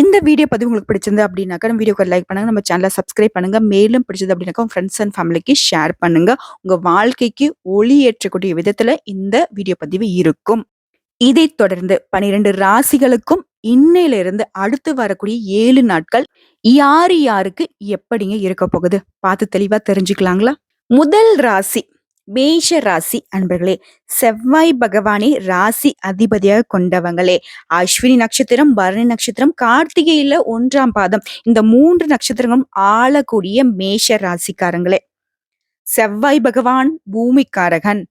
இந்த வீடியோ பதிவு உங்களுக்கு பிடிச்சிருந்து அப்படின்னாக்கா நம்ம வீடியோக்கு லைக் பண்ணுங்க நம்ம சேனலை சப்ஸ்கிரைப் பண்ணுங்க. மேலும் பிடிச்சது அப்படின்னாக்கா உங்க ஃப்ரெண்ட்ஸ் அண்ட் ஃபேமிலிக்கு ஷேர் பண்ணுங்க. உங்க வாழ்க்கைக்கு ஒளி ஏற்றக்கூடிய விதத்துல இந்த வீடியோ பதிவு இருக்கும். இதை தொடர்ந்து பனிரெண்டு ராசிகளுக்கும் இன்னையிலிருந்து அடுத்து வரக்கூடிய ஏழு நாட்கள் யாரு யாருக்கு எப்படிங்க இருக்க போகுது? பார்த்து தெளிவா தெரிஞ்சுக்கலாங்களா? முதல் ராசி. மேஷ ராசி அன்பர்களே செவ்வாய் பகவானை ராசி அதிபதியாக கொண்டவங்களே அஸ்வினி நட்சத்திரம் பரணி நட்சத்திரம் கார்த்திகையில ஒன்றாம் பாதம் இந்த மூன்று நட்சத்திரங்களும் ஆளக்கூடிய மேஷ ராசிக்காரங்களே. செவ்வாய் பகவான் பூமிக்காரகன்.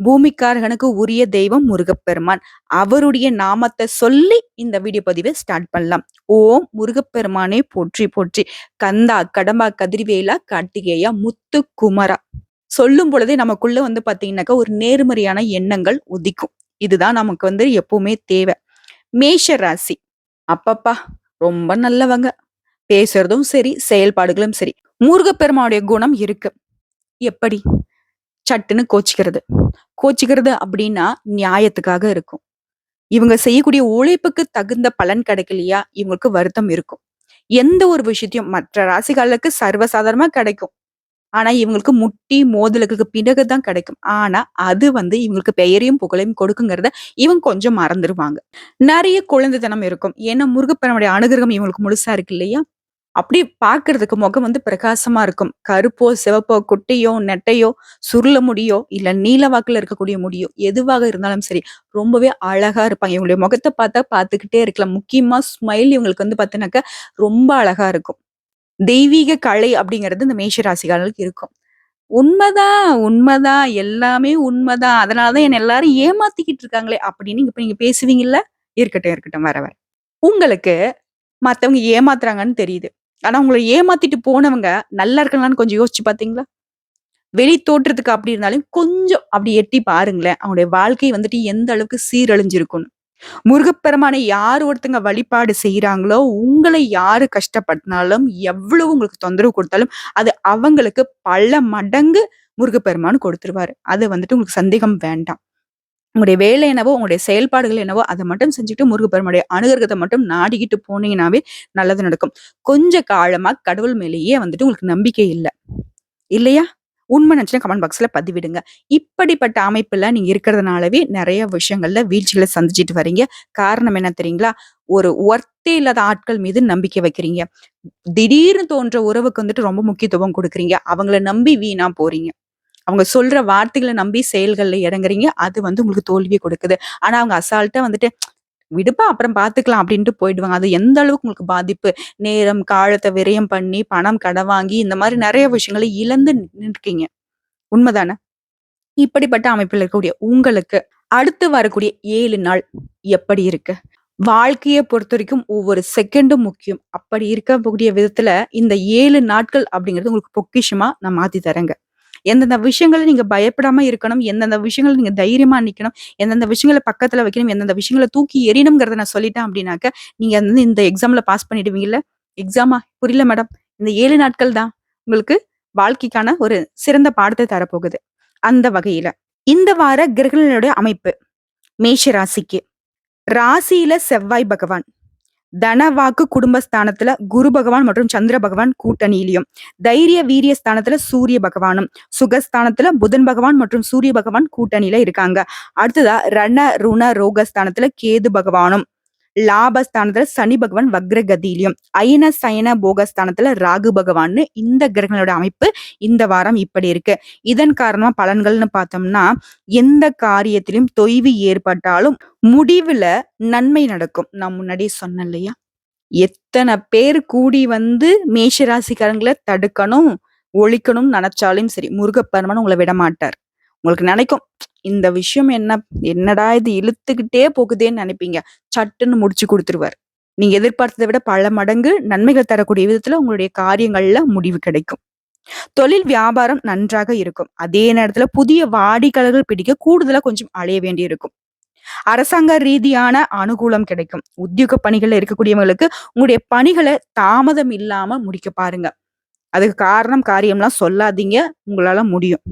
பூமிக்காரகனுக்கு உரிய தெய்வம் முருகப்பெருமான். அவருடைய நாமத்தை சொல்லி இந்த வீடியோ பதிவை ஸ்டார்ட் பண்ணலாம். ஓம் முருகப்பெருமானே போற்றி போற்றி. கந்தா கடம்பா கதிர்வேலா கார்த்திகேயா முத்து குமரா சொல்லும் பொழுதே நமக்குள்ள வந்து பாத்தீங்கன்னாக்கா ஒரு நேர்மறையான எண்ணங்கள் உதிக்கும். இதுதான் நமக்கு வந்து எப்பவுமே தேவை. மேஷ ராசி. அப்பப்பா ரொம்ப நல்லவங்க. பேசுறதும் சரி செயல்பாடுகளும் சரி. முருகப்பெருமாவுடைய குணம் இருக்கு. எப்படி? சட்டுன்னு கோச்சிக்கிறது. கோச்சிக்கிறது அப்படின்னா நியாயத்துக்காக இருக்கும். இவங்க செய்யக்கூடிய உழைப்புக்கு தகுந்த பலன் கிடைக்கலையா? இவங்களுக்கு வருத்தம் இருக்கும். எந்த ஒரு விஷயத்தையும் மற்ற ராசிகளுக்கு சர்வசாதாரணமா கிடைக்கும். ஆனா இவங்களுக்கு முட்டி மோதலுக்கு பிறகு தான் கிடைக்கும். ஆனா அது வந்து இவங்களுக்கு பெயரையும் புகழையும் கொடுக்குங்கிறத இவங்க கொஞ்சம் மறந்துடுவாங்க நிறைய குழந்தைத்தனம் இருக்கும். ஏன்னா முருகப்பெருமுடைய அனுகிரகம் இவங்களுக்கு முழுசா இருக்கு இல்லையா? அப்படி பாக்குறதுக்கு முகம் வந்து பிரகாசமா இருக்கும். கருப்போ சிவப்போ குட்டையோ நெட்டையோ சுருள முடியோ இல்ல நீல வாக்குல இருக்கக்கூடிய முடியோ எதுவாக இருந்தாலும் சரி ரொம்பவே அழகா இருப்பாங்க. இவங்களுடைய முகத்தை பார்த்தா பார்த்துக்கிட்டே இருக்கலாம். முக்கியமா ஸ்மைல் இவங்களுக்கு வந்து பார்த்தீங்கன்னாக்கா ரொம்ப அழகா இருக்கும். தெய்வீக கலை அப்படிங்கிறது இந்த மேஷ ராசிகாரர்களுக்கு இருக்கும். உண்மைதான் உண்மைதான் எல்லாமே உண்மைதான் அதனாலதான் என்ன எல்லாரும் ஏமாத்திக்கிட்டு இருக்காங்களே அப்படின்னு இப்ப நீங்க பேசுவீங்கல்ல? இருக்கட்டும் இருக்கட்டும். வர வர. உங்களுக்கு மத்தவங்க ஏமாத்துறாங்கன்னு தெரியுது. ஆனா உங்களை ஏமாத்திட்டு போனவங்க நல்லா இருக்கலாம்னு கொஞ்சம் யோசிச்சு பாத்தீங்களா? வெளி தோற்றத்துக்கு அப்படி இருந்தாலும் கொஞ்சம் அப்படி எட்டி பாருங்களேன். அவங்களுடைய வாழ்க்கை வந்துட்டு எந்த அளவுக்கு சீரழிஞ்சிருக்கும்னு. முருகப்பெருமானை யார் ஒருத்தங்க வழிபாடு செய்யறாங்களோ உங்களை யாரு கஷ்டப்படுத்தினாலும் எவ்வளவு உங்களுக்கு தொந்தரவு கொடுத்தாலும் அது அவங்களுக்கு பல மடங்கு முருகப்பெருமான் கொடுத்துருவாரு. அது வந்துட்டு உங்களுக்கு சந்தேகம் வேண்டாம். உங்களுடைய வேலை என்னவோ உங்களுடைய செயல்பாடுகள் என்னவோ அதை மட்டும் செஞ்சுட்டு முருகப்பெருமானுடைய அனுகிரகத்தை மட்டும் நாடிக்கிட்டு போனீங்கன்னாவே நல்லது நடக்கும். கொஞ்ச காலமா கடவுள் மேலேயே வந்துட்டு உங்களுக்கு நம்பிக்கை இல்லை. இல்லையா? உண்மை நினைச்சுன்னா கமெண்ட் பாக்ஸ்ல பதிவிடுங்க. இப்படிப்பட்ட அமைப்பில் நீங்க இருக்கிறதுனாலவே நிறைய விஷயங்கள்ல வீழ்ச்சிகளை சந்திச்சுட்டு வரீங்க காரணம் என்ன தெரியுங்களா? ஒரு ஒர்த்தே இல்லாத ஆட்கள் மீது நம்பிக்கை வைக்கிறீங்க. திடீர்னு தோன்ற உறவுக்கு வந்துட்டு ரொம்ப முக்கியத்துவம் கொடுக்குறீங்க. அவங்கள நம்பி வீணா போறீங்க. அவங்க சொல்ற வார்த்தைகளை நம்பி செயல்களில் இறங்குறீங்க. அது வந்து உங்களுக்கு தோல்வியை கொடுக்குது. ஆனா அவங்க அசால்ட்டா வந்துட்டு விடுப்பா அப்புறம் பாத்துக்கலாம் அப்படின்ட்டு போயிடுவாங்க. அது எந்த அளவுக்கு உங்களுக்கு பாதிப்பு? நேரம் காலத்தை விரயம் பண்ணி பணம் கடன் வாங்கி இந்த மாதிரி நிறைய விஷயங்களை இழந்து நிற்கீங்க உண்மைதானே? இப்படிப்பட்ட அமைப்பில் இருக்கக்கூடிய உங்களுக்கு அடுத்து வரக்கூடிய ஏழு நாள் எப்படி இருக்கு? வாழ்க்கையை பொறுத்த வரைக்கும் ஒவ்வொரு செகண்டும் முக்கியம். அப்படி இருக்கக்கூடிய விதத்துல இந்த ஏழு நாட்கள் அப்படிங்கிறது உங்களுக்கு பொக்கிஷமா நான் மாத்தி தரேங்க. எந்தெந்த விஷயங்களை நீங்க பயப்படாம இருக்கணும் எந்தெந்த விஷயங்களை நீங்க தைரியமா நிக்கணும் எந்தெந்த விஷயங்களை பக்கத்துல வைக்கணும் எந்தெந்த விஷயங்களை தூக்கி எறியணுங்கிறத நான் சொல்லிட்டேன் அப்படின்னாக்க நீங்க வந்து இந்த எக்ஸாம்ல பாஸ் பண்ணிடுவீங்கல்ல? எக்ஸாமா புரியல மேடம் இந்த ஏழு நாட்கள் தான் உங்களுக்கு வாழ்க்கைக்கான ஒரு சிறந்த பாடத்தை தரப்போகுது. அந்த வகையில இந்த வார கிரகங்களுடைய அமைப்பு மேஷ ராசிக்கு. ராசியில செவ்வாய் பகவான். தனவாக்கு குடும்பஸ்தானத்துல குரு பகவான் மற்றும் சந்திர பகவான் கூட்டணியிலையும் தைரிய வீரிய ஸ்தானத்துல சூரிய பகவானும் சுகஸ்தானத்துல புதன் பகவான் மற்றும் சூரிய பகவான் கூட்டணியில இருக்காங்க. அடுத்ததா ரண ருண ரோகஸ்தானத்துல கேது பகவானும். லாபஸ்தானத்துல சனி பகவான் வக்ரகதியிலையும் அயன சயன போகஸ்தானத்துல ராகு பகவான்னு இந்த கிரகங்களோட அமைப்பு இந்த வாரம் இப்படி இருக்கு. இதன் காரணமா பலன்கள்னு பார்த்தோம்னா எந்த காரியத்திலும் தொய்வு ஏற்பட்டாலும் முடிவுல நன்மை நடக்கும். நான் முன்னாடியே சொன்னேன் இல்லையா? எத்தனை பேர் கூடி வந்து மேஷராசிக்காரங்களை தடுக்கணும் ஒழிக்கணும்னு நினைச்சாலும் சரி முருகப்பெருமான் உங்களை விட மாட்டார். உங்களுக்கு நினைக்கும் இந்த விஷயம் என்ன என்னடா இது இழுத்துக்கிட்டே போகுதேன்னு நினைப்பீங்க. சட்டுன்னு முடிச்சு கொடுத்துருவார். நீங்க எதிர்பார்த்ததை விட பல மடங்கு நன்மைகள் தரக்கூடிய விதத்துல உங்களுடைய காரியங்கள்ல முடிவு கிடைக்கும். தொழில் வியாபாரம் நன்றாக இருக்கும். அதே நேரத்துல புதிய வாடிக்கையாளர்கள் பிடிக்க கூடுதலா கொஞ்சம் அலைய வேண்டி இருக்கும். அரசாங்க ரீதியான அனுகூலம் கிடைக்கும். உத்தியோக பணிகள்ல இருக்கக்கூடியவங்களுக்கு உங்களுடைய பணிகளை தாமதம் இல்லாம முடிக்க பாருங்க. அதுக்கு காரணம் காரியம்லாம் சொல்லாதீங்க. உங்களால முடியும்.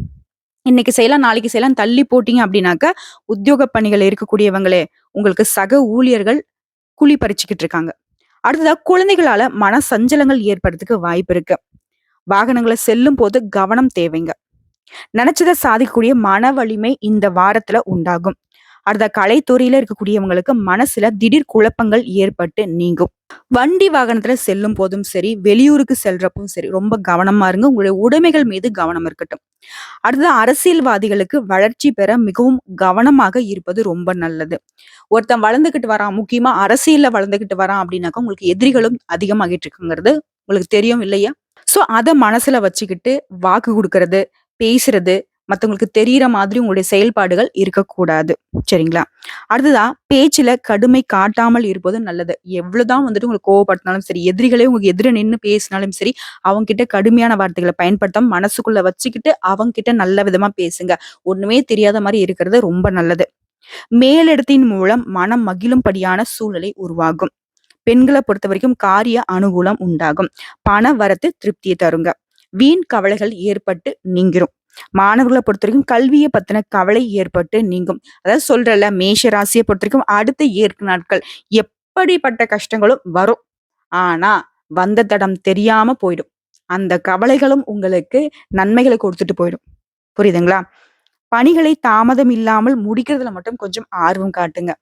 இன்னைக்கு செய்யலாம் நாளைக்கு செய்யலாம் தள்ளி போட்டீங்க அப்படின்னாக்கா உத்தியோக பணிகள் இருக்கக்கூடியவங்களே உங்களுக்கு சக ஊழியர்கள் குழி பறிச்சுக்கிட்டு இருக்காங்க. அடுத்ததா குழந்தைகளால மன சஞ்சலங்கள் ஏற்படுறதுக்கு வாய்ப்பு இருக்கு. வாகனங்களை செல்லும் போது கவனம் தேவைங்க. நினைச்சதை சாதிக்கக்கூடிய மன வலிமை இந்த வாரத்துல உண்டாகும். அடுத்த கலைத்துறையில இருக்கக்கூடியவங்களுக்கு மனசுல திடீர் குழப்பங்கள் ஏற்பட்டு நீங்கும். வண்டி வாகனத்துல செல்லும் போதும் சரி வெளியூருக்கு செல்றப்பும் சரி ரொம்ப கவனமா இருங்க. உங்களுடைய உடைமைகள் மீது கவனம் இருக்கட்டும். அடுத்தது அரசியல்வாதிகளுக்கு வளர்ச்சி பெற மிகவும் கவனமாக இருப்பது ரொம்ப நல்லது. ஒருத்தன் வளர்ந்துகிட்டு வரான் முக்கியமா அரசியல்ல வளர்ந்துகிட்டு வரான் அப்படின்னாக்கா உங்களுக்கு எதிரிகளும் அதிகமாகிட்டு இருக்குங்கிறது உங்களுக்கு தெரியும் இல்லையா? சோ அதை மனசுல வச்சுக்கிட்டு வாக்கு கொடுக்கறது பேசுறது மத்தவங்களுக்கு தெரியற மாதிரி உங்களுடைய செயல்பாடுகள் இருக்கக்கூடாது. சரிங்களா? அடுத்ததா பேச்சில் கடுமை காட்டாமல் இருப்பது நல்லது. எவ்வளவுதான் வந்துட்டு உங்களுக்கு கோவப்படுத்தினாலும் சரி எதிரிகளே உங்களுக்கு எதிர நின்று பேசினாலும் சரி அவங்க கிட்ட கடுமையான வார்த்தைகளை பயன்படுத்தாம மனசுக்குள்ள வச்சுக்கிட்டு அவங்க கிட்ட நல்ல விதமா பேசுங்க. ஒண்ணுமே தெரியாத மாதிரி இருக்கிறது ரொம்ப நல்லது. மேலிடத்தின் மூலம் மனம் மகிழும்படியான சூழ்நிலை உருவாகும். பெண்களை பொறுத்த வரைக்கும் காரிய அனுகூலம் உண்டாகும். பண வரத்து திருப்தியை தருங்க. வீண் கவலைகள் ஏற்பட்டு நீங்கிரும். மாணவர்களை பொறுத்த வரைக்கும் கல்வியை பத்தின கவலை ஏற்பட்டு நீங்கும். அதாவது சொல்றல மேஷ ராசியை பொறுத்த வரைக்கும் அடுத்த ஏற்கு நாட்கள் எப்படிப்பட்ட கஷ்டங்களும் வரும். ஆனா வந்த தடம் தெரியாம போயிடும். அந்த கவலைகளும் உங்களுக்கு நன்மைகளை கொடுத்துட்டு போயிடும். புரியுதுங்களா? பணிகளை தாமதம் இல்லாமல் முடிக்கிறதுல மட்டும் கொஞ்சம் ஆர்வம் காட்டுங்க.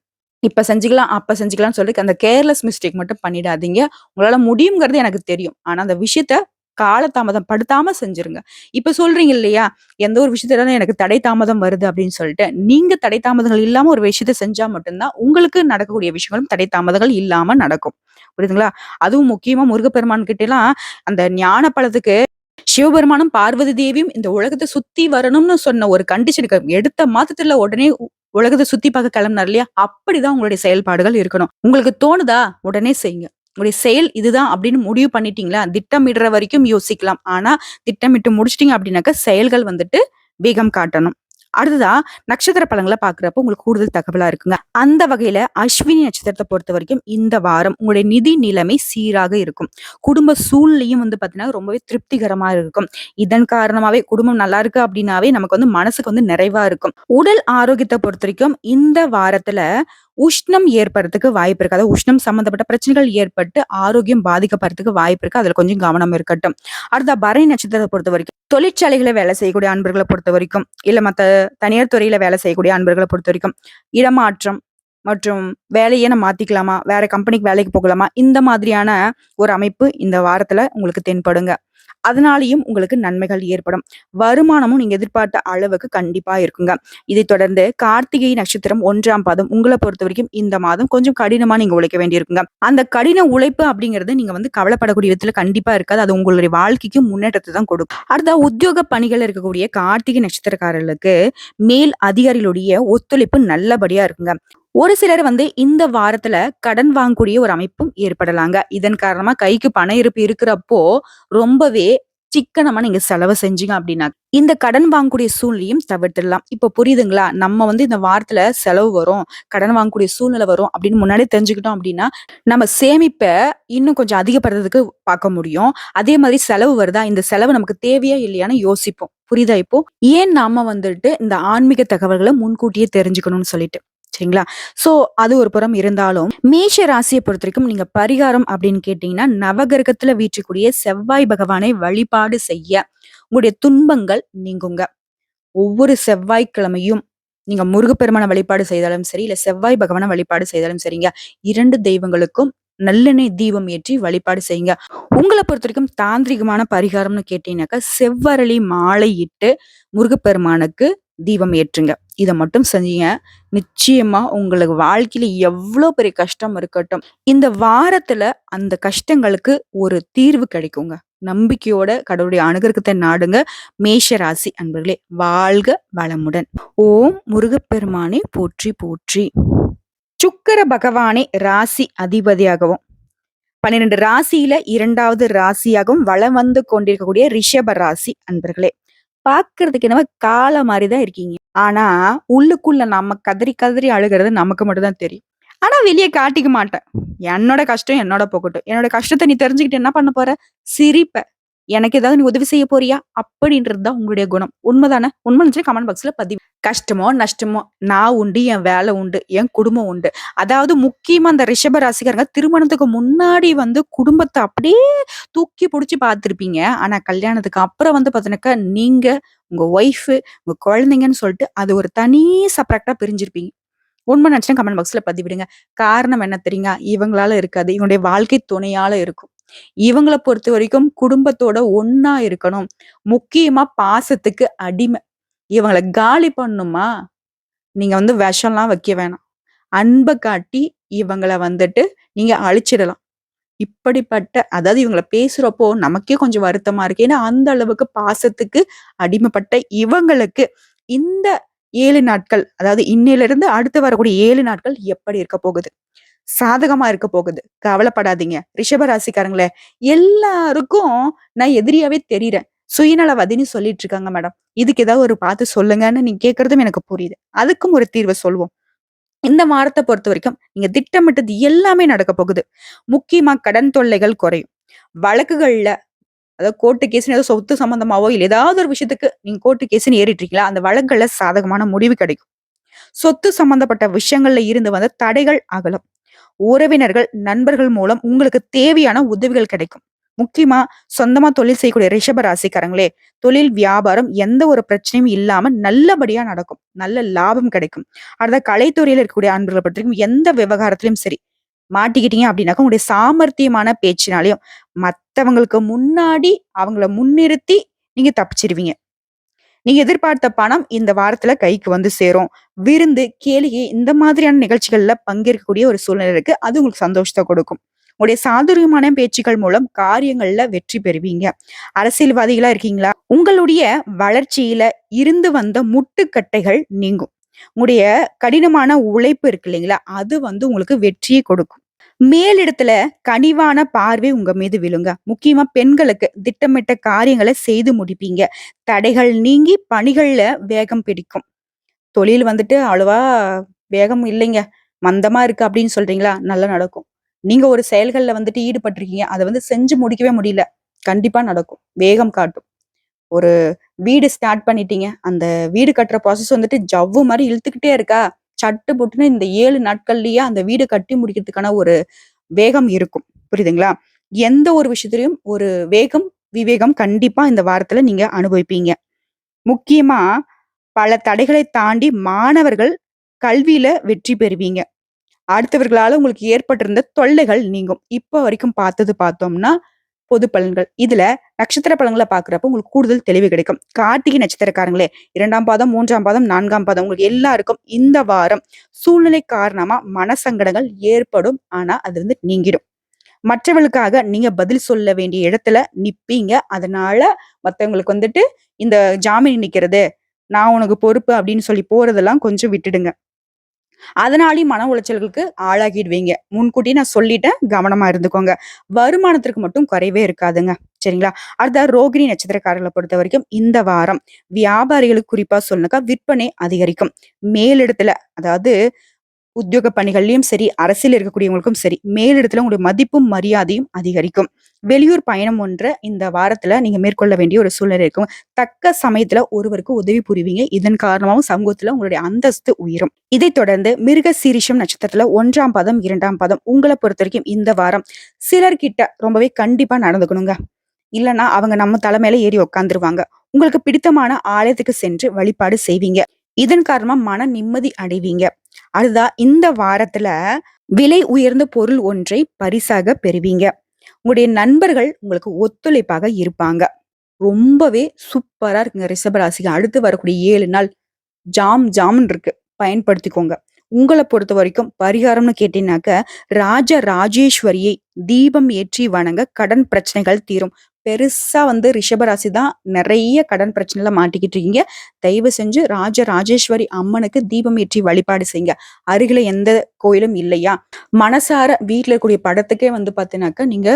இப்ப செஞ்சுக்கலாம் அப்ப செஞ்சுக்கலாம்னு சொல்லிட்டு அந்த கேர்லெஸ் மிஸ்டேக் மட்டும் பண்ணிடாதீங்க. உங்களால முடியுங்கிறது எனக்கு தெரியும். ஆனா அந்த விஷயத்த காலதாமதம் படுத்தாம செஞ்சிருங்க. இப்ப சொல்றீங்க இல்லையா? எந்த ஒரு விஷயத்துல எனக்கு தடை தாமதம் வருது அப்படின்னு சொல்லிட்டு நீங்க தடை தாமதங்கள் இல்லாம ஒரு விஷயத்த செஞ்சா மட்டும்தான் உங்களுக்கு நடக்கக்கூடிய விஷயங்களும் தடை தாமதங்கள் இல்லாம நடக்கும். புரியுதுங்களா? அதுவும் முக்கியமா முருகப்பெருமான் கிட்ட எல்லாம் அந்த ஞான பழத்துக்கு சிவபெருமானும் பார்வதி தேவியும் இந்த உலகத்தை சுத்தி வரணும்னு சொன்ன ஒரு கண்டிஷனுக்கு எடுத்த மாதத்துல உடனே உலகத்தை சுத்தி பார்க்க கிளம்பினார் இல்லையா? அப்படிதான் உங்களுடைய செயல்பாடுகள் இருக்கணும். உங்களுக்கு தோணுதா? உடனே செய்யுங்க. உங்களுடைய செயல் இதுதான் அப்படின்னு முடிவு பண்ணிட்டீங்களா? திட்டமிடுற வரைக்கும் யோசிக்கலாம். ஆனா திட்டமிட்டு முடிச்சிட்டீங்க அப்படின்னாக்க செயல்கள் வந்துட்டு வேகம் காட்டணும். அடுத்ததா நட்சத்திர பலங்களை பாக்குறப்ப உங்களுக்கு கூடுதல் தகவலா இருக்குங்க. அந்த வகையில அஸ்வினி நட்சத்திரத்தை பொறுத்த வரைக்கும் இந்த வாரம் உங்களுடைய நிதி நிலைமை சீராக இருக்கும். குடும்ப சூழ்நிலையும் வந்து பாத்தீங்கன்னா ரொம்பவே திருப்திகரமா இருக்கும். இதன் காரணமாவே குடும்பம் நல்லா இருக்கு அப்படின்னாவே நமக்கு வந்து மனசுக்கு வந்து நிறைவா இருக்கும். உடல் ஆரோக்கியத்தை பொறுத்த வரைக்கும் இந்த வாரத்துல உஷ்ணம் ஏற்படுறதுக்கு வாய்ப்பு இருக்கு. அதாவது உஷ்ணம் சம்பந்தப்பட்ட பிரச்சனைகள் ஏற்பட்டு ஆரோக்கியம் பாதிக்கப்படுறதுக்கு வாய்ப்பு இருக்கு. அதுல கொஞ்சம் கவனம் இருக்கட்டும். அடுத்த பரணி நட்சத்திரத்தை பொறுத்த வரைக்கும் தொழிற்சாலைகளை வேலை செய்யக்கூடிய அன்பர்களை பொறுத்த வரைக்கும் இல்ல மத்த தனியார் துறையில வேலை செய்யக்கூடிய அன்பர்களை பொறுத்த வரைக்கும் இடமாற்றம் மற்றும் வேலையை நம்ம மாத்திக்கலாமா? வேற கம்பெனிக்கு வேலைக்கு போகலாமா? இந்த மாதிரியான ஒரு அமைப்பு இந்த வாரத்துல உங்களுக்கு தென்படுங்க. அதனாலேயும் உங்களுக்கு நன்மைகள் ஏற்படும். வருமானமும் நீங்க எதிர்பார்த்த அளவுக்கு கண்டிப்பா இருக்குங்க. இதை தொடர்ந்து கார்த்திகை நட்சத்திரம் ஒன்றாம் பாதம் உங்களை பொறுத்த வரைக்கும் இந்த மாதம் கொஞ்சம் கடினமா நீங்க உழைக்க வேண்டியிருக்குங்க. அந்த கடின உழைப்பு அப்படிங்கிறது நீங்க வந்து கவலைப்படக்கூடிய விதத்துல கண்டிப்பா இருக்காது. அது உங்களுடைய வாழ்க்கைக்கு முன்னேற்றத்தை தான் கொடுக்கும். அடுத்த உத்தியோக பணிகள் இருக்கக்கூடிய கார்த்திகை நட்சத்திரக்காரர்களுக்கு மேல் அதிகாரிகளுடைய ஒத்துழைப்பு நல்லபடியா இருக்குங்க. ஒரு சிலர் வந்து இந்த வாரத்துல கடன் வாங்கக்கூடிய ஒரு அமைப்பும் ஏற்படலாங்க. இதன் காரணமா கைக்கு பண இருப்பு இருக்கிறப்போ ரொம்பவே சிக்கனமா நீங்க செலவு செஞ்சீங்க அப்படின்னா இந்த கடன் வாங்கக்கூடிய சூழ்நிலையும் தவிர்த்துடலாம். இப்ப புரியுதுங்களா? நம்ம வந்து இந்த வாரத்துல செலவு வரும் கடன் வாங்கக்கூடிய சூழ்நிலை வரும் அப்படின்னு முன்னாடியே தெரிஞ்சுக்கிட்டோம் அப்படின்னா நம்ம சேமிப்பை இன்னும் கொஞ்சம் அதிகப்படுறதுக்கு பார்க்க முடியும். அதே மாதிரி செலவு வருதா? இந்த செலவு நமக்கு தேவையா இல்லையான்னு யோசிப்போம். புரியுதா இப்போ? ஏன் நாம வந்துட்டு இந்த ஆன்மீக தகவல்களை முன்கூட்டியே தெரிஞ்சுக்கணும்னு சொல்லிட்டு. சரிங்களா? சோ அது ஒரு புறம் இருந்தாலும் மேஷ ராசியை பொறுத்த வரைக்கும் நீங்க பரிகாரம் அப்படின்னு கேட்டீங்கன்னா நவகிரகத்துல வீற்றக்கூடிய செவ்வாய் பகவானை வழிபாடு செய்ய உங்களுடைய துன்பங்கள் நீங்குங்க. ஒவ்வொரு செவ்வாய்க்கிழமையும் நீங்க முருகப்பெருமான வழிபாடு செய்தாலும் சரி இல்ல செவ்வாய் பகவான வழிபாடு செய்தாலும் சரிங்க இரண்டு தெய்வங்களுக்கும் நல்லெண்ணெய் தீபம் ஏற்றி வழிபாடு செய்யுங்க. உங்களை பொறுத்த வரைக்கும் தாந்திரிகமான பரிகாரம்னு கேட்டீங்கன்னாக்கா செவ்வரளி மாலை இட்டு முருகப்பெருமானுக்கு தீபம் ஏற்றுங்க. இதை மட்டும் செஞ்சீங்க நிச்சயமா உங்களுக்கு வாழ்க்கையில எவ்வளோ பெரிய கஷ்டம் இருக்கட்டும். இந்த வாரத்துல அந்த கஷ்டங்களுக்கு ஒரு தீர்வு கிடைக்குங்க. நம்பிக்கையோட கடவுளுடைய அனுகிரகத்தை நாடுங்க. மேஷ ராசி அன்பர்களே வாழ்க வளமுடன். ஓம் முருகப்பெருமானே போற்றி போற்றி. சுக்கர பகவானே ராசி அதிபதியாகவும் பன்னிரெண்டு ராசியில இரண்டாவது ராசியாகவும் வளம் வந்து கொண்டிருக்கக்கூடிய ரிஷப ராசி அன்பர்களே பாக்குறதுக்கு என்னவோ கால மாதிரிதான் இருக்கீங்க. ஆனா உள்ளுக்குள்ள நம்ம கதறி கதறி அழுகிறது நமக்கு மட்டும் தான் தெரியும். ஆனா வெளியே காட்டிக்க மாட்டேன். என்னோட கஷ்டம் என்னோட போகட்டும். என்னோட கஷ்டத்தை நீ தெரிஞ்சுக்கிட்டு என்ன பண்ண போற? சிரிப்ப. எனக்கு ஏதாவது நீ உதவி செய்ய போறியா? அப்படின்றது தான் உங்களுடைய குணம். உண்மைதானே? உண்மை கமெண்ட் பாக்ஸ்ல பதிவு கஷ்டமோ நஷ்டமோ நான் உண்டு என் வேலை உண்டு என் குடும்பம் உண்டு. அதாவது முக்கியமா அந்த ரிஷப ராசிக்காரங்க திருமணத்துக்கு முன்னாடி வந்து குடும்பத்தை அப்படியே தூக்கி பிடிச்சி பார்த்துருப்பீங்க. ஆனா கல்யாணத்துக்கு அப்புறம் வந்து பார்த்தீங்கன்னாக்கா நீங்க உங்க ஒய்ஃபு உங்க குழந்தைங்கன்னு சொல்லிட்டு அது ஒரு தனி சப்ராக்டா பிரிஞ்சிருப்பீங்க. உண்மை நினைச்சுன்னா கமெண்ட் பாக்ஸ்ல பதிவிடுங்க. காரணம் என்ன தெரியுங்க இவங்களால இருக்காது. இவனுடைய வாழ்க்கை துணையால இருக்கும். இவங்களை பொறுத்த வரைக்கும் குடும்பத்தோட ஒன்னா இருக்கணும். முக்கியமா பாசத்துக்கு அடிமை. இவங்களை காலி பண்ணுமா? நீங்க வந்து விஷம்லாம் வைக்க வேணாம். அன்பை காட்டி இவங்களை வந்துட்டு நீங்க அழிச்சிடலாம். இப்படிப்பட்ட அதாவது இவங்களை பேசுறப்போ நமக்கே கொஞ்சம் வருத்தமா இருக்கு. ஏன்னா அந்த அளவுக்கு பாசத்துக்கு அடிமைப்பட்ட இவங்களுக்கு இந்த ஏழு நாட்கள் அதாவது இன்னிலிருந்து அடுத்து வரக்கூடிய ஏழு நாட்கள் எப்படி இருக்க போகுது? சாதகமா இருக்க போகுது. கவலைப்படாதீங்க. ரிஷபராசிக்காரங்களே எல்லாருக்கும் நான் எதிரியாவே தெரியிறேன். சுயநலவாதின்னு சொல்லிட்டு இருக்காங்க மேடம். இதுக்கு ஏதாவது ஒரு பார்த்து சொல்லுங்கன்னு நீங்க கேட்கறதும் எனக்கு புரியுது. அதுக்கும் ஒரு தீர்வை சொல்லுவோம் இந்த வாரத்தை பொறுத்த வரைக்கும் நீங்க திட்டமிட்டது எல்லாமே நடக்க போகுது. முக்கியமா கடன் தொல்லைகள் குறையும். வழக்குகள்ல அதாவது கோர்ட்டு கேஸ் ஏதோ சொத்து சம்பந்தமாவோ இல்லை ஏதாவது ஒரு விஷயத்துக்கு நீங்க கோர்ட்டு கேஸ்ன்னு ஏறிட்டு இருக்கீங்களா அந்த வழக்குகள்ல சாதகமான முடிவு கிடைக்கும். சொத்து சம்பந்தப்பட்ட விஷயங்கள்ல இருந்து வந்த தடைகள் அகலும். உறவினர்கள் நண்பர்கள் மூலம் உங்களுக்கு தேவையான உதவிகள் கிடைக்கும். முக்கியமா சொந்தமா தொழில் செய்யக்கூடிய ரிஷப ராசிக்காரங்களே தொழில் வியாபாரம் எந்த ஒரு பிரச்சனையும் இல்லாம நல்லபடியா நடக்கும். நல்ல லாபம் கிடைக்கும். அடுத்த கலைத்துறையில இருக்கக்கூடிய அன்பர்களை பற்றியும் எந்த விவகாரத்திலும் சரி. மாட்டிக்கிட்டீங்க அப்படின்னாக்கா உங்களுடைய சாமர்த்தியமான பேச்சினாலையும் மற்றவங்களுக்கு முன்னாடி அவங்கள முன்னிறுத்தி நீங்க தப்பிச்சிருவீங்க. நீங்க எதிர்பார்த்த பணம் இந்த வாரத்துல கைக்கு வந்து சேரும். விருந்து கேளிகை இந்த மாதிரியான நிகழ்ச்சிகள்ல பங்கேற்கக்கூடிய ஒரு சூழ்நிலை இருக்கு. அது உங்களுக்கு சந்தோஷத்தை கொடுக்கும். உங்களுடைய சாதுரியமான பேச்சுக்கள் மூலம் காரியங்கள்ல வெற்றி பெறுவீங்க. அரசியல்வாதிகளா இருக்கீங்களா? உங்களுடைய வளர்ச்சியில இருந்து வந்த முட்டுக்கட்டைகள் நீங்கும். உங்களுடைய கடினமான உழைப்பு இருக்கு இல்லைங்களா? அது வந்து உங்களுக்கு வெற்றியை கொடுக்கும். மேலிடத்துல கனிவான பார்வை உங்க மீது விழுங்க. முக்கியமா பெண்களுக்கு திட்டமிட்ட காரியங்களை செய்து முடிப்பீங்க. தடைகள் நீங்கி பணிகள்ல வேகம் பிடிக்கும். தொழில் வந்துட்டு அவ்வளவா வேகம் இல்லைங்க. மந்தமா இருக்கு அப்படின்னு சொல்றீங்களா? நல்லா நடக்கும். நீங்க ஒரு செயல்கள்ல வந்துட்டு ஈடுபட்டிருக்கீங்க. அதை வந்து செஞ்சு முடிக்கவே முடியல. கண்டிப்பா நடக்கும். வேகம் காட்டும். ஒரு வீடு ஸ்டார்ட் பண்ணிட்டீங்க. அந்த வீடு கட்டுற ப்ராசஸ் வந்துட்டு ஜவ்வு மாதிரி இழுத்துக்கிட்டே இருக்கா? சட்டு போட்டுன்னு இந்த ஏழு நாட்கள்லயே அந்த வீடு கட்டி முடிக்கிறதுக்கான ஒரு வேகம் இருக்கும். புரியுதுங்களா? எந்த ஒரு விஷயத்திலையும் ஒரு வேகம் விவேகம் கண்டிப்பா இந்த வாரத்துல நீங்க அனுபவிப்பீங்க. முக்கியமா பல தடைகளை தாண்டி மாணவர்கள் கல்வியில வெற்றி பெறுவீங்க. அடுத்தவர்களால் உங்களுக்கு ஏற்பட்டிருந்த தொல்லைகள் நீங்கும். இப்போ வரைக்கும் பார்த்தது பார்த்தோம்னா பொது பலன்கள். இதுல நட்சத்திர பலன்களை பாக்குறப்ப உங்களுக்கு கூடுதல் தெளிவு கிடைக்கும். கார்த்திகை நட்சத்திரக்காரங்களே இரண்டாம் பாதம் மூன்றாம் பாதம் நான்காம் பாதம் உங்களுக்கு எல்லாருக்கும் இந்த வாரம் சூழ்நிலை காரணமா மனசங்கடங்கள் ஏற்படும். ஆனா அது வந்து நீங்கிடும். மற்றவர்களுக்காக நீங்க பதில் சொல்ல வேண்டிய இடத்துல நிப்பீங்க. அதனால மத்தவங்களுக்கு வந்துட்டு இந்த ஜாமீன் நிக்கிறது நான் உனக்கு பொறுப்பு அப்படின்னு சொல்லி போறதெல்லாம் கொஞ்சம் விட்டுடுங்க. அதனாலேயும் மன உளைச்சல்களுக்கு ஆளாகிடுவீங்க. முன்கூட்டி நான் சொல்லிட்டேன் கவனமா இருந்துக்கோங்க. வருமானத்திற்கு மட்டும் குறைவே இருக்காதுங்க. சரிங்களா? அடுத்த ரோகிணி நட்சத்திரக்காரர்களை பொறுத்த வரைக்கும் இந்த வாரம் வியாபாரிகளுக்கு குறிப்பா சொல்லுங்க விற்பனை அதிகரிக்கும். மேலிடத்துல அதாவது உத்தியோக பணிகள்லையும் சரி அரசியல் இருக்கக்கூடியவங்களுக்கும் சரி மேலிடத்துல உங்களுடைய மதிப்பும் மரியாதையும் அதிகரிக்கும். வெளியூர் பயணம் ஒன்ற இந்த வாரத்துல நீங்க மேற்கொள்ள வேண்டிய ஒரு சூழ்நிலை இருக்கும். தக்க சமயத்துல ஒருவருக்கு உதவி புரிவீங்க. இதன் காரணமாகவும் சமூகத்துல உங்களுடைய அந்தஸ்து உயரும். இதைத் தொடர்ந்து மிருக சீரிஷம் நட்சத்திரத்துல ஒன்றாம் பதம் இரண்டாம் பதம் உங்களை பொறுத்த வரைக்கும் இந்த வாரம் சிலர்கிட்ட ரொம்பவே கண்டிப்பா நடந்துக்கணுங்க. இல்லைன்னா அவங்க நம்ம தலைமையில ஏறி உட்காந்துருவாங்க உங்களுக்கு பிடித்தமான ஆலயத்துக்கு சென்று வழிபாடு செய்வீங்க. இதன் காரணமா மன நிம்மதி அடைவீங்க. அதுதான் இந்த வாரத்துல விலை உயர்ந்த பொருள் ஒன்றை பரிசாக பெறுவீங்க. உங்களுடைய நண்பர்கள் உங்களுக்கு ஒத்துழைப்பாக இருப்பாங்க. ரொம்பவே சூப்பரா இருக்குங்க ரிஷபராசிக்கு அடுத்து வரக்கூடிய ஏழு நாள் ஜாம் ஜாம்னு இருக்கு. பயன்படுத்திக்கோங்க. உங்களை பொறுத்த வரைக்கும் பரிகாரம்னு கேட்டீங்கன்னாக்க ராஜ ராஜேஸ்வரியை தீபம் ஏற்றி வணங்க கடன் பிரச்சனைகள் தீரும். பெருசா வந்து ரிஷபராசி தான் நிறைய கடன் பிரச்சனைல மாட்டிக்கிட்டு இருக்கீங்க. தயவு செஞ்சு ராஜ ராஜேஸ்வரி அம்மனுக்கு தீபம் ஏற்றி வழிபாடு செய்யுங்க. அருகில எந்த கோயிலும் இல்லையா? மனசார வீட்டுல இருக்கக்கூடிய படத்துக்கே வந்து பாத்தீங்கன்னாக்கா நீங்க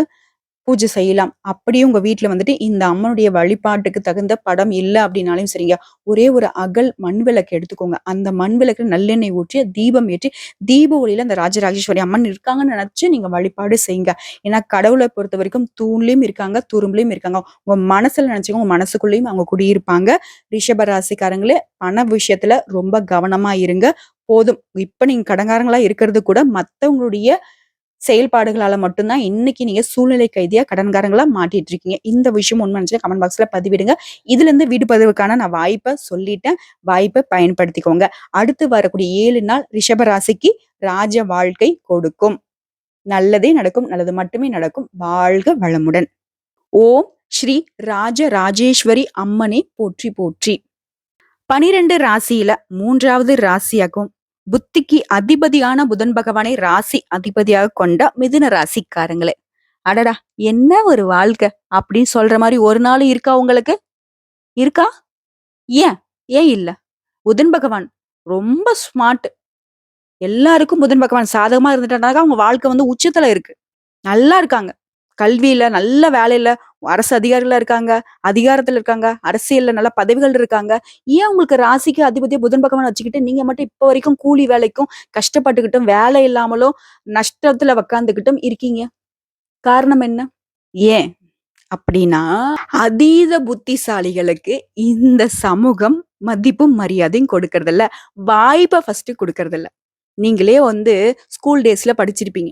பூஜை செய்யலாம். அப்படியே உங்க வீட்டுல வந்துட்டு இந்த அம்மனுடைய வழிபாட்டுக்கு தகுந்த படம் இல்லை அப்படின்னாலும் சரிங்க. ஒரே ஒரு அகல் மண் விளக்கு எடுத்துக்கோங்க. அந்த மண் விளக்கு நல்லெண்ணெய் ஊற்றி தீபம் ஏற்றி தீப ஒளியில அந்த ராஜராஜேஸ்வரி அம்மன் இருக்காங்கன்னு நினைச்சு நீங்க வழிபாடு செய்யுங்க. ஏன்னா கடவுளை பொறுத்த வரைக்கும் தூண்லயும் இருக்காங்க துரும்புலயும் இருக்காங்க. உங்க மனசுல நினைச்சுக்கோங்க உங்க மனசுக்குள்ளேயும் அவங்க குடியிருப்பாங்க. ரிஷபராசிக்காரங்களே பண விஷயத்துல ரொம்ப கவனமா இருங்க. போதும். இப்ப நீங்க கடங்காரங்களா இருக்கிறது கூட மத்தவங்களுடைய செயல்பாடுகளால மட்டும்தான் இன்னைக்கு நீங்க சூழ்நிலை கைதியா கடன்காரங்களா மாட்டிட்டு இருக்கீங்க இந்த விஷயம் உண்மை நினைச்சு கமெண்ட் பாக்ஸ்ல பதிவிடுங்க. இதுல இருந்து வீடு பதிவுக்கான நான் வாய்ப்பை சொல்லிட்டேன். வாய்ப்பை பயன்படுத்திக்கோங்க. அடுத்து வரக்கூடிய ஏழு நாள் ரிஷபராசிக்கு ராஜ வாழ்க்கை கொடுக்கும். நல்லதே நடக்கும் நல்லது மட்டுமே நடக்கும். வாழ்க வளமுடன். ஓம் ஸ்ரீ ராஜ ராஜேஸ்வரி அம்மனை போற்றி போற்றி. பனிரெண்டு ராசியில மூன்றாவது ராசியாகும் புத்திக்கு அதிபதியான புதன் பகவானை ராசி அதிபதியாக கொண்ட மிதுன ராசிக்காரங்களே. அடடா என்ன ஒரு வாழ்க்கை அப்படின்னு சொல்ற மாதிரி ஒரு நாள் இருக்கா உங்களுக்கு? இருக்கா? ஏன்? ஏன் இல்ல? புதன் பகவான் ரொம்ப ஸ்மார்ட் எல்லாருக்கும் புதன் பகவான் சாதகமா இருந்துட்டாங்க அவங்க வாழ்க்கை வந்து உச்சத்துல இருக்கு. நல்லா இருக்காங்க. கல்வியில நல்ல வேலையில அரசு அதிகாரிகளா இருக்காங்க அதிகாரத்துல இருக்காங்க அரசியல்ல நல்ல பதவிகள் இருக்காங்க. ஏன் உங்களுக்கு ராசிக்கு அதிபதியை புதன் பகவான் வச்சுக்கிட்டு நீங்க மட்டும் இப்ப வரைக்கும் கூலி வேலைக்கும் கஷ்டப்பட்டுக்கிட்டும் வேலை இல்லாமலும் நஷ்டத்துல உக்காந்துக்கிட்டும் இருக்கீங்க? காரணம் என்ன? ஏன்? அப்படின்னா அதீத புத்திசாலிகளுக்கு இந்த சமூகம் மதிப்பும் மரியாதையும் கொடுக்கறதில்ல. வாய்ப்பை ஃபர்ஸ்ட் கொடுக்கறதில்ல. நீங்களே வந்து ஸ்கூல் டேஸ்ல படிச்சிருப்பீங்க.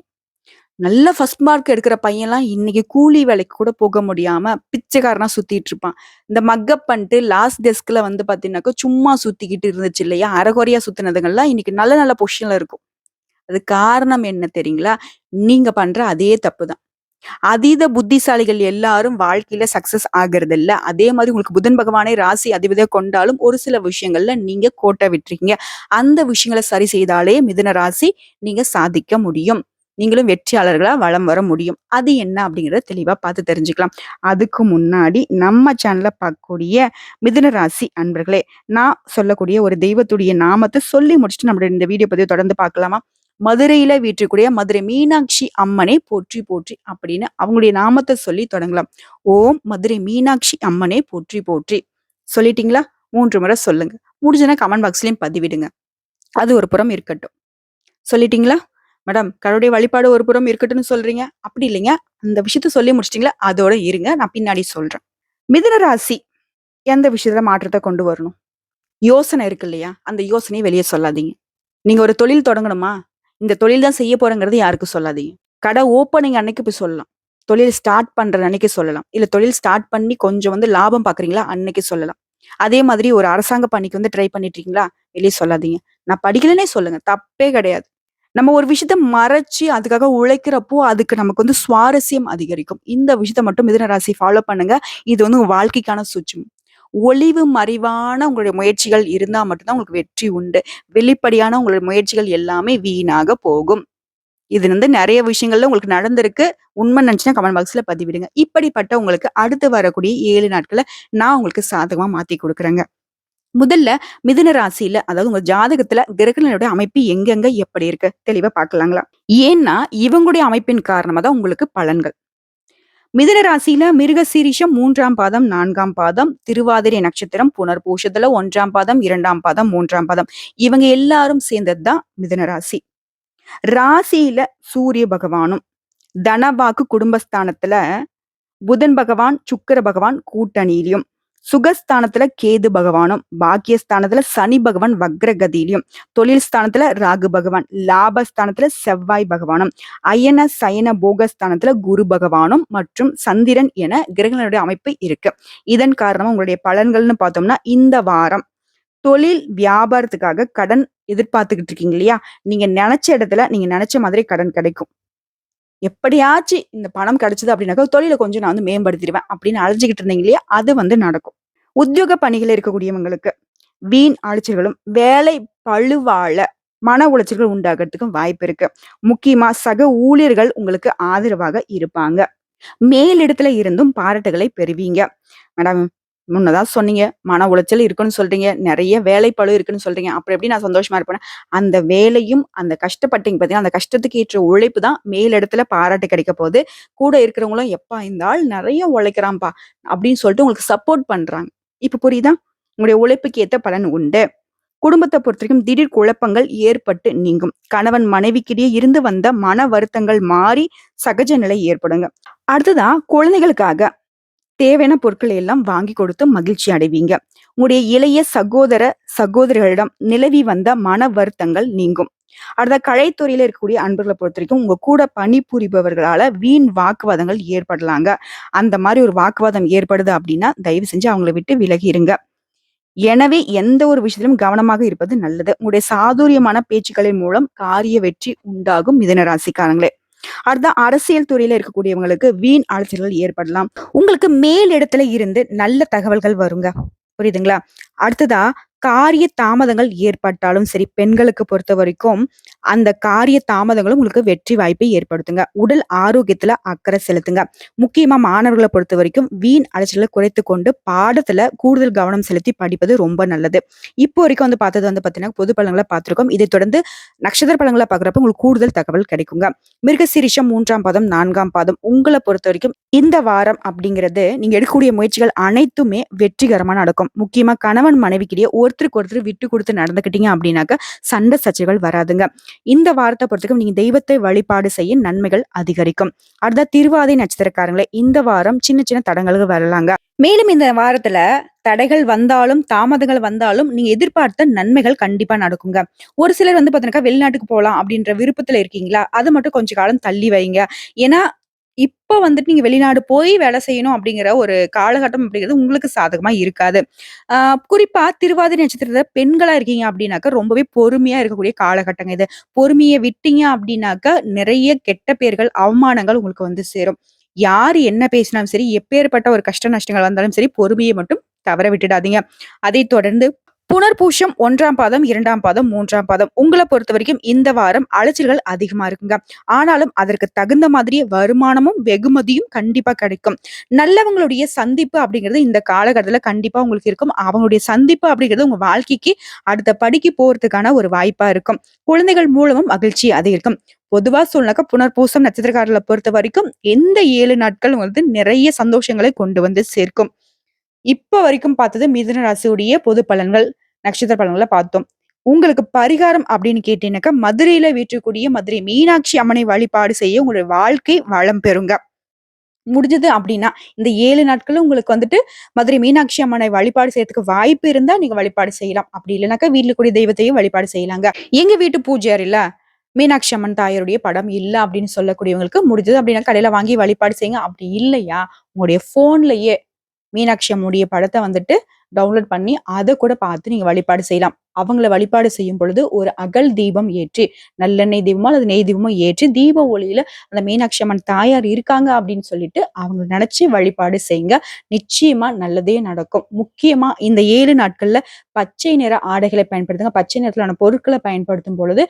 நல்ல ஃபர்ஸ்ட் மார்க் எடுக்கிற பையன்லாம் இன்னைக்கு கூலி வேலைக்கு கூட போக முடியாம பிச்சைக்காரனா சுத்திட்டு இருப்பான். இந்த மக்கப் பண்ணிட்டு லாஸ்ட் டெஸ்க்ல வந்து பாத்தீங்கன்னாக்கா சும்மா சுத்திக்கிட்டு இருந்துச்சு இல்லையா? அரைகுறையா சுத்தினதுங்கெல்லாம் இன்னைக்கு நல்ல நல்ல பொசிஷன்ல இருக்கும். அது காரணம் என்ன தெரியுங்களா? நீங்க பண்ற அதே தப்பு தான். அதீத புத்திசாலிகள் எல்லாரும் வாழ்க்கையில சக்சஸ் ஆகிறது இல்ல அதே மாதிரி உங்களுக்கு புதன் பகவானை ராசி அதிபதியா கொண்டாலும் ஒரு சில விஷயங்கள்ல நீங்க கோட்டை விட்டுருக்கீங்க. அந்த விஷயங்களை சரி செய்தாலே மிதுன ராசி நீங்க சாதிக்க முடியும். நீங்களும் வெற்றியாளர்களாக வளம் வர முடியும். அது என்ன அப்படிங்கிறத தெளிவா பார்த்து தெரிஞ்சுக்கலாம். அதுக்கு முன்னாடி நம்ம சேனல்ல பார்க்கக்கூடிய மிதுன ராசி அன்பர்களே நான் சொல்லக்கூடிய ஒரு தெய்வத்துடைய நாமத்தை சொல்லி முடிச்சுட்டு நம்மளுடைய இந்த வீடியோ பதிவை தொடர்ந்து பார்க்கலாமா? மதுரையில வீட்டுக்கூடிய மதுரை மீனாட்சி அம்மனை போற்றி போற்றி அப்படின்னு அவங்களுடைய நாமத்தை சொல்லி தொடங்கலாம். ஓம் மதுரை மீனாட்சி அம்மனை போற்றி போற்றி. சொல்லிட்டீங்களா? மூன்று முறை சொல்லுங்க. முடிஞ்சனா கமெண்ட் பாக்ஸ்லயும் பதிவிடுங்க. அது ஒரு புறம் இருக்கட்டும். சொல்லிட்டீங்களா? மேடம் கடவுளுடைய வழிபாடு ஒரு புறம் இருக்கட்டும்னு சொல்றீங்க? அப்படி இல்லைங்க. அந்த விஷயத்த சொல்லி முடிச்சிட்டீங்களா? அதோட இருங்க. நான் பின்னாடி சொல்றேன். மிதுன ராசி எந்த விஷயத்துல மாற்றத்தை கொண்டு வரணும்? யோசனை இருக்கு இல்லையா? அந்த யோசனையை வெளியே சொல்லாதீங்க. நீங்க ஒரு தொழில் தொடங்கணுமா? இந்த தொழில் தான் செய்ய போறேங்கிறது யாருக்கும் சொல்லாதீங்க. கடை ஓப்பனிங் அன்னைக்கு போய் சொல்லலாம். தொழில் ஸ்டார்ட் பண்ற அன்னைக்கு சொல்லலாம். இல்ல தொழில் ஸ்டார்ட் பண்ணி கொஞ்சம் வந்து லாபம் பாக்குறீங்களா? அன்னைக்கு சொல்லலாம். அதே மாதிரி ஒரு அரசாங்க பணிக்கு வந்து ட்ரை பண்ணிட்டு இருக்கீங்களா? வெளியே சொல்லாதீங்க. நான் படிக்கலன்னே சொல்லுங்க. தப்பே கிடையாது. நம்ம ஒரு விஷயத்த மறைச்சு அதுக்காக உழைக்கிறப்போ அதுக்கு நமக்கு வந்து சுவாரஸ்யம் அதிகரிக்கும். இந்த விஷயத்த மட்டும் மிதுன ராசி ஃபாலோ பண்ணுங்க. இது வந்து வாழ்க்கைக்கான சுற்றும் ஒளிவு மறைவான உங்களுடைய முயற்சிகள் இருந்தா மட்டும்தான் உங்களுக்கு வெற்றி உண்டு. வெளிப்படையான உங்களுடைய முயற்சிகள் எல்லாமே வீணாக போகும். இது வந்து நிறைய விஷயங்கள்ல உங்களுக்கு நடந்திருக்கு. உண்மை நினைச்சுன்னா கமெண்ட் பாக்ஸ்ல பதிவிடுங்க. இப்படிப்பட்ட உங்களுக்கு அடுத்து வரக்கூடிய ஏழு நாட்களை நான் உங்களுக்கு சாதகமா மாத்தி கொடுக்குறேங்க. முதல்ல மிதுன ராசியில அதாவது உங்க ஜாதகத்துல கிரகங்களுடைய அமைப்பு எங்கெங்க எப்படி இருக்கு? தெளிவா பார்க்கலாங்களா? ஏன்னா இவங்களுடைய அமைப்பின் காரணமா தான் உங்களுக்கு பலன்கள். மிதுன ராசியில மிருகசீரிஷம் மூன்றாம் பாதம் நான்காம் பாதம் திருவாதிரை நட்சத்திரம் புனர்பூஷத்துல ஒன்றாம் பாதம் இரண்டாம் பாதம் மூன்றாம் பாதம். இவங்க எல்லாரும் சேர்ந்தது தான் மிதுன ராசி. ராசியில சூரிய பகவானும் தனவாக்கு குடும்பஸ்தானத்துல புதன் பகவான் சுக்கர பகவான் கூட்டணியிலையும் சுகஸ்தானத்துல கேது பகவானும் பாக்கியஸ்தானத்துல சனி பகவான் வக்ரகதியிலையும் தொழில் ஸ்தானத்துல ராகு பகவான் லாபஸ்தானத்துல செவ்வாய் பகவானும் அயன சயன போகஸ்தானத்துல குரு பகவானும் மற்றும் சந்திரன் என கிரகங்களுடைய அமைப்பு இருக்கு. இதன் காரணமா உங்களுடைய பலன்கள்னு பார்த்தோம்னா இந்த வாரம் தொழில் வியாபாரத்துக்காக கடன் எதிர்பார்த்துக்கிட்டு இருக்கீங்க இல்லையா? நீங்க நினைச்ச இடத்துல நீங்க நினைச்ச மாதிரி கடன் கிடைக்கும். எப்படியாச்சும் இந்த பணம் கிடைச்சது அப்படின்னாக்கா தொழிலை கொஞ்சம் நான் வந்து மேம்படுத்திடுவேன் அப்படின்னு அழைச்சிக்கிட்டு இருந்தீங்க இல்லையா? அது வந்து நடக்கும். உத்தியோக பணிகள் இருக்கக்கூடியவங்களுக்கு வீண் அலைச்சல்களும் வேலை பழுவாழ மன உளைச்சல்கள் உண்டாகிறதுக்கும் வாய்ப்பு இருக்கு. முக்கியமா சக ஊழியர்கள் உங்களுக்கு ஆதரவாக இருப்பாங்க. மேலிடத்துல இருந்தும் பாராட்டுகளை பெறுவீங்க. மேடம் முன்னதான் சொன்னீங்க. மன உளைச்சல் இருக்குன்னு சொல்றீங்க. நிறைய வேலைப்பழு இருக்குன்னு சொல்றீங்க. அப்புறம் எப்படி நான் சந்தோஷமா இருப்பேன் அந்த வேலையும் அந்த கஷ்டப்பட்டீங்க பார்த்தீங்கன்னா அந்த கஷ்டத்துக்கு ஏற்ற உழைப்பு தான் மேலிடத்துல பாராட்டு கிடைக்க போகுது. கூட இருக்கிறவங்களும் எப்பா இந்த ஆள் நிறைய உழைக்கிறான்ப்பா அப்படின்னு சொல்லிட்டு உங்களுக்கு சப்போர்ட் பண்றாங்க. இப்ப புரியுதா? உங்களுடைய உழைப்புக்கு ஏற்ற பலன் உண்டு. குடும்பத்தை பொறுத்த வரைக்கும் திடீர் குழப்பங்கள் ஏற்பட்டு நீங்கும். கணவன் மனைவிக்கிடையே இருந்து வந்த மன வருத்தங்கள் மாறி சகஜ நிலை ஏற்படுங்க. அடுத்ததான் குழந்தைகளுக்காக. தேவையான பொருட்களை எல்லாம் வாங்கி கொடுத்து மகிழ்ச்சி அடைவீங்க. உங்களுடைய இளைய சகோதர சகோதரிகளிடம் நிலவி வந்த மன வருத்தங்கள் நீங்கும். அடுத்த கலைத்துறையில இருக்கக்கூடிய அன்பர்களை பொறுத்த வரைக்கும் உங்க கூட பணிபுரிபவர்களால வீண் வாக்குவாதங்கள் ஏற்படலாங்க. அந்த மாதிரி ஒரு வாக்குவாதம் ஏற்படுது அப்படின்னா தயவு செஞ்சு அவங்கள விட்டு விலகி இருங்க எனவே எந்த ஒரு விஷயத்திலும் கவனமாக இருப்பது நல்லது. உங்களுடைய சாதுரியமான பேச்சுக்களின் மூலம் காரிய வெற்றி உண்டாகும் மிதன ராசிக்காரங்களே. அடுத்த அரசியல் துறையில இருக்கக்கூடியவங்களுக்கு வீண் அலைச்சல்கள் ஏற்படலாம். உங்களுக்கு மேல் இடத்துல இருந்து நல்ல தகவல்கள் வருங்க. புரியுதுங்களா? அடுத்ததா காரிய தாமதங்கள் ஏற்பட்டாலும் சரி பெண்களுக்கு பொறுத்த வரைக்கும் அந்த காரிய தாமதங்களும் உங்களுக்கு வெற்றி வாய்ப்பை ஏற்படுத்துங்க. உடல் ஆரோக்கியத்துல அக்கறை செலுத்துங்க. முக்கியமா மாணவர்களை பொறுத்த வரைக்கும் வீண் அலைச்சலை குறைத்து கொண்டு பாடத்துல கூடுதல் கவனம் செலுத்தி படிப்பது ரொம்ப நல்லது. இப்போ வரைக்கும் வந்து பார்த்தது வந்து பார்த்தீங்கன்னா பொது பழங்களை பார்த்திருக்கோம். இதை தொடர்ந்து நட்சத்திர பழங்களை பார்க்குறப்ப உங்களுக்கு கூடுதல் தகவல் கிடைக்குங்க. மிருகசீரிஷம் மூன்றாம் பாதம் நான்காம் பாதம். உங்களை பொறுத்த வரைக்கும் இந்த வாரம் அப்படிங்கிறது நீங்க எடுக்கக்கூடிய முயற்சிகள் அனைத்துமே வெற்றிகரமா நடக்கும். முக்கியமா கணவன் மனைவிக்கிடையே ஒருத்தருக்கு ஒருத்தர் விட்டு கொடுத்து நடந்துக்கிட்டீங்க அப்படின்னாக்க சண்டை சச்சைகள் வராதுங்க. இந்த வாரத்தை பொறுத்தவரைக்கும் நீங்க தெய்வத்தை வழிபாடு செய்ய நன்மைகள் அதிகரிக்கும். அடுத்த திருவாதை நட்சத்திரக்காரங்களே இந்த வாரம் சின்ன சின்ன தடங்களுக்கு வரலாங்க. மேலும் இந்த வாரத்துல தடைகள் வந்தாலும் தாமதங்கள் வந்தாலும் நீங்க எதிர்பார்த்த நன்மைகள் கண்டிப்பா நடக்குங்க. ஒரு சிலர் வந்து பாத்தீங்கன்னா வெளிநாட்டுக்கு போகலாம் அப்படின்ற விருப்பத்துல இருக்கீங்களா? அது மட்டும் கொஞ்ச காலம் தள்ளி வைங்க. ஏன்னா இப்ப வந்துட்டு நீங்க வெளிநாடு போய் வேலை செய்யணும் அப்படிங்கிற ஒரு காலகட்டம் அப்படிங்கிறது உங்களுக்கு சாதகமா இருக்காது. குறிப்பா திருவாதிரை நட்சத்திரத்துல பெண்களா இருக்கீங்க அப்படின்னாக்கா, ரொம்பவே பொறுமையா இருக்கக்கூடிய காலகட்டங்க இது. பொறுமையை விட்டீங்க அப்படின்னாக்கா, நிறைய கெட்ட பேர்கள் அவமானங்கள் உங்களுக்கு வந்து சேரும். யார் என்ன பேசினாலும் சரி, எப்பேற்பட்ட ஒரு கஷ்ட நஷ்டங்கள் வந்தாலும் சரி, பொறுமையை மட்டும் தவற விட்டுடாதீங்க. அதைத் தொடர்ந்து புனர்பூஷம் ஒன்றாம் பாதம் இரண்டாம் பாதம் மூன்றாம் பாதம். உங்களை பொறுத்த வரைக்கும் இந்த வாரம் அலைச்சல்கள் அதிகமா இருக்குங்க. ஆனாலும் அதற்கு தகுந்த மாதிரியே வருமானமும் வெகுமதியும் கண்டிப்பா கிடைக்கும். நல்லவங்களுடைய சந்திப்பு அப்படிங்கிறது இந்த காலகட்டத்தில் கண்டிப்பா உங்களுக்கு இருக்கும். அவங்களுடைய சந்திப்பு அப்படிங்கிறது உங்க வாழ்க்கைக்கு அடுத்த படிக்கு போறதுக்கான ஒரு வாய்ப்பா இருக்கும். குழந்தைகள் மூலமும் மகிழ்ச்சி அதிகரிக்கும். பொதுவா சொன்னாக்க புனர்பூசம் நட்சத்திரக்காரர்களை பொறுத்த வரைக்கும் எந்த ஏழு நாட்கள் வந்து நிறைய சந்தோஷங்களை கொண்டு வந்து சேர்க்கும். இப்போ வரைக்கும் பார்த்தது மிதுன ராசியுடைய பொது பலன்கள் நட்சத்திர பலன்களை பார்த்தோம். உங்களுக்கு பரிகாரம் அப்படின்னு கேட்டீங்கன்னாக்கா மதுரையில வீற்றக்கூடிய மதுரை மீனாட்சி அம்மனை வழிபாடு செய்ய உங்களுடைய வாழ்க்கை வளம் பெறுங்க. முடிஞ்சது அப்படின்னா இந்த ஏழு நாட்களும் உங்களுக்கு வந்துட்டு மதுரை மீனாட்சி அம்மனை வழிபாடு செய்யறதுக்கு வாய்ப்பு இருந்தா நீங்க வழிபாடு செய்யலாம். அப்படி இல்லைனாக்கா வீட்டுல கூடிய தெய்வத்தையும் வழிபாடு செய்யலாங்க. எங்க வீட்டு பூஜையார் இல்ல மீனாட்சி அம்மன் தாயருடைய படம் இல்லை அப்படின்னு சொல்லக்கூடியவங்களுக்கு முடிஞ்சது அப்படின்னா கடையில வாங்கி வழிபாடு செய்யுங்க. அப்படி இல்லையா உங்களுடைய போன்லயே மீனாட்சி அம்முடைய படத்தை வந்துட்டு டவுன்லோட் பண்ணி அதை கூட பார்த்து நீங்க வழிபாடு செய்யலாம். அவங்கள வழிபாடு செய்யும் பொழுது ஒரு அகல் தீபம் ஏற்றி நல்லெண்ணெய் தீபமோ அல்லது நெய் தீபமோ ஏற்றி தீப ஒளியில அந்த மீனாட்சி அம்மன் தாயார் இருக்காங்க அப்படின்னு சொல்லிட்டு அவங்க நினைச்சு வழிபாடு செய்யுங்க நிச்சயமா நல்லதே நடக்கும். முக்கியமா இந்த ஏழு நாட்கள்ல பச்சை நிற ஆடைகளை பயன்படுத்துங்க. பச்சை நிறத்திலான பொருட்களை பயன்படுத்தும் பொழுது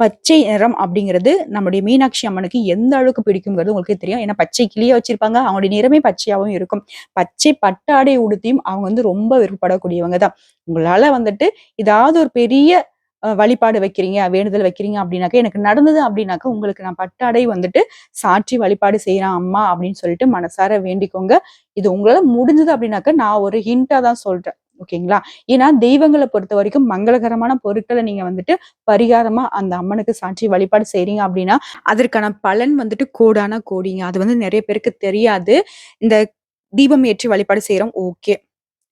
பச்சை நிறம் அப்படிங்கிறது நம்முடைய மீனாட்சி அம்மனுக்கு எந்த அளவுக்கு பிடிக்குங்கிறது உங்களுக்கு தெரியும். ஏன்னா பச்சை கிளியா வச்சிருப்பாங்க. அவங்களுடைய நிறமே பச்சையாகவும் இருக்கும். பச்சை பட்டாடை உடுத்தியும் அவங்க வந்து ரொம்ப விருப்பப்படக்கூடியவங்க தான். உங்களால வந்துட்டு ஏதாவது ஒரு பெரிய வழிபாடு வைக்கிறீங்க வேண்டுதல் வைக்கிறீங்க அப்படின்னாக்கா எனக்கு நடந்தது அப்படின்னாக்கா உங்களுக்கு நான் பட்டாடை வந்துட்டு சாற்றி வழிபாடு செய்யறேன் அம்மா அப்படின்னு சொல்லிட்டு மனசார வேண்டிக்கோங்க. இது உங்களால முடிஞ்சது அப்படின்னாக்கா நான் ஒரு ஹிண்டா தான் சொல்றேன். ஓகேங்களா? ஏன்னா தெய்வங்களை பொறுத்த வரைக்கும் மங்களகரமான பொருட்களை நீங்க வந்துட்டு பரிகாரமா அந்த அம்மனுக்கு சாட்சி வழிபாடு செய்றீங்க அப்படின்னா அதற்கான பலன் வந்துட்டு கோடான கோடிங்க. அது வந்து நிறைய பேருக்கு தெரியாது. இந்த தீபம் ஏற்றி வழிபாடு செய்யறோம் ஓகே.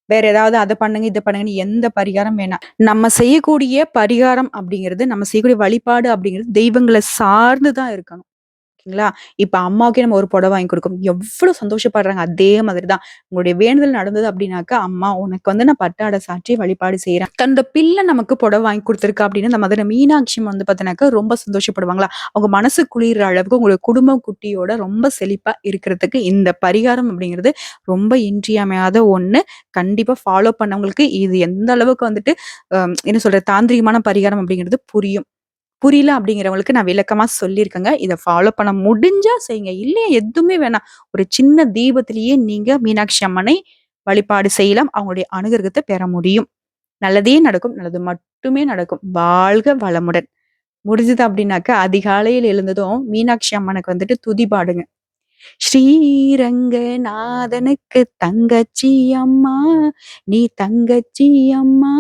வேற ஏதாவது அதை பண்ணுங்க இதை பண்ணுங்கன்னு எந்த பரிகாரம் வேணாம். நம்ம செய்யக்கூடிய பரிகாரம் அப்படிங்கிறது நம்ம செய்யக்கூடிய வழிபாடு அப்படிங்கிறது தெய்வங்களை சார்ந்து தான் இருக்கணும். ஓகேங்களா இப்ப அம்மாவுக்கே நம்ம ஒரு புடவை வாங்கி கொடுக்கும். எவ்வளவு சந்தோஷப்படுறாங்க. அதே மாதிரிதான். உங்களுடைய வேண்டுதல் நடந்தது அப்படின்னாக்கா அம்மா உனக்கு வந்து நான் பட்டாடை சாற்றி வழிபாடு செய்யறேன் தன்னோட பிள்ளை நமக்கு புடவை வாங்கி கொடுத்துருக்கு? அப்படின்னு இந்த மதுரை மீனாட்சி வந்து பார்த்தீங்கன்னாக்கா ரொம்ப சந்தோஷப்படுவாங்களா? அவங்க மனசு குளிர்ற அளவுக்கு உங்களுடைய குடும்ப குட்டியோட ரொம்ப செழிப்பா இருக்கிறதுக்கு இந்த பரிகாரம் அப்படிங்கிறது ரொம்ப இன்றியமையாத ஒண்ணு. கண்டிப்பா ஃபாலோ பண்ணவங்களுக்கு இது எந்த அளவுக்கு வந்துட்டு என்ன சொல்ற தாந்திரிகமான பரிகாரம் அப்படிங்கிறது புரியும். புரியல அப்படிங்கிறவங்களுக்கு நான் விளக்கமாக சொல்லியிருக்கேங்க. இதை ஃபாலோ பண்ண முடிஞ்சா செய்யுங்க. இல்லையா எதுவுமே வேணாம். ஒரு சின்ன தீபத்திலேயே நீங்கள் மீனாட்சி அம்மனை வழிபாடு செய்யலாம். அவங்களுடைய அனுகிரகத்தை பெற முடியும். நல்லதே நடக்கும். நல்லது மட்டுமே நடக்கும். வாழ்க வளமுடன். முடிஞ்சது அப்படின்னாக்க அதிகாலையில் எழுந்ததும் மீனாட்சி அம்மனுக்கு வந்துட்டு துதி பாடுங்க. ஸ்ரீரங்கநாதனுக்கு தங்கச்சி அம்மா நீ தங்கச்சி அம்மா.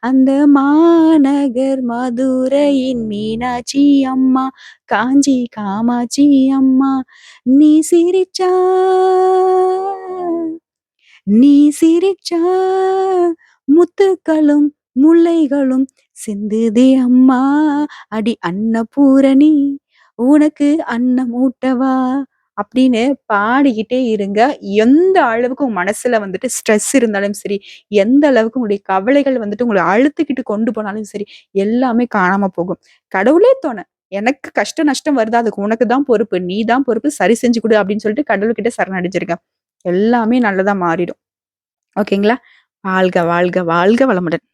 அந்த மாநகர் மதுரையின் மீனாட்சி அம்மா காஞ்சி காமாட்சி அம்மா. நீ சிரிச்சா நீ சிரிச்சா. முத்துக்களும் முல்லைகளும் சிந்துதே அம்மா. அடி அன்னபூரணி உனக்கு அன்னம் ஊட்டவா அப்படின்னு பாடிக்கிட்டே இருங்க. எந்த அளவுக்கு உங்க மனசுல வந்துட்டு ஸ்ட்ரெஸ் இருந்தாலும் சரி எந்த அளவுக்கு உங்களுடைய கவலைகள் வந்துட்டு உங்களை அழுத்துக்கிட்டு கொண்டு போனாலும் சரி எல்லாமே காணாம போகும். கடவுளே தோண. எனக்கு கஷ்ட நஷ்டம் வருதா? அதுக்கு உனக்கு தான் பொறுப்பு. நீ தான் பொறுப்பு. சரி செஞ்சு கொடு அப்படின்னு சொல்லிட்டு கடவுள்கிட்ட சரணடைஞ்சிருங்க. எல்லாமே நல்லதா மாறிடும். ஓகேங்களா? வாழ்க வாழ்க வாழ்க வளமுடன்.